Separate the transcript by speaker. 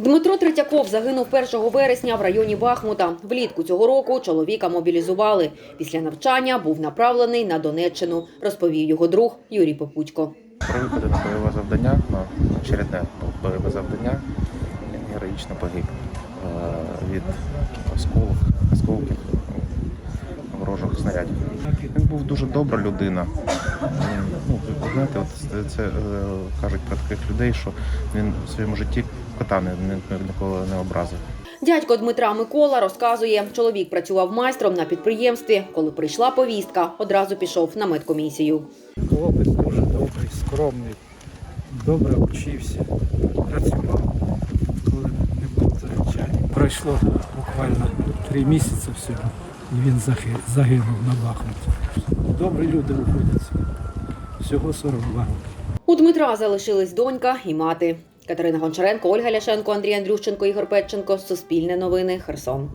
Speaker 1: Дмитро Третьяков загинув 1 вересня в районі Бахмута. Влітку цього року чоловіка мобілізували. Після навчання був направлений на Донеччину, розповів його друг Юрій Попутько.
Speaker 2: При на бойове завдання, на очередне бойове завдання, він героїчно погиб е, від осколок, осколків ворожих снарядів. Він був дуже добра людина. Ну, ви знаєте, от це е, кажуть про таких людей, що він в своєму житті кота не, не, ніколи не образив.
Speaker 1: Дядько Дмитра Микола розказує, чоловік працював майстром на підприємстві. Коли прийшла повістка, одразу пішов на медкомісію.
Speaker 3: Хлопець дуже добрий, скромний, добре вчився, працював, коли не було завчання. Пройшло буквально три місяці всього, і він заги- загинув на Бахмуті. Добрі люди виходять. Всього 42 роки.
Speaker 1: У Дмитра залишились донька і мати. Катерина Гончаренко, Ольга Ляшенко, Андрій Андрющенко, Ігор Петченко. Суспільне новини. Херсон.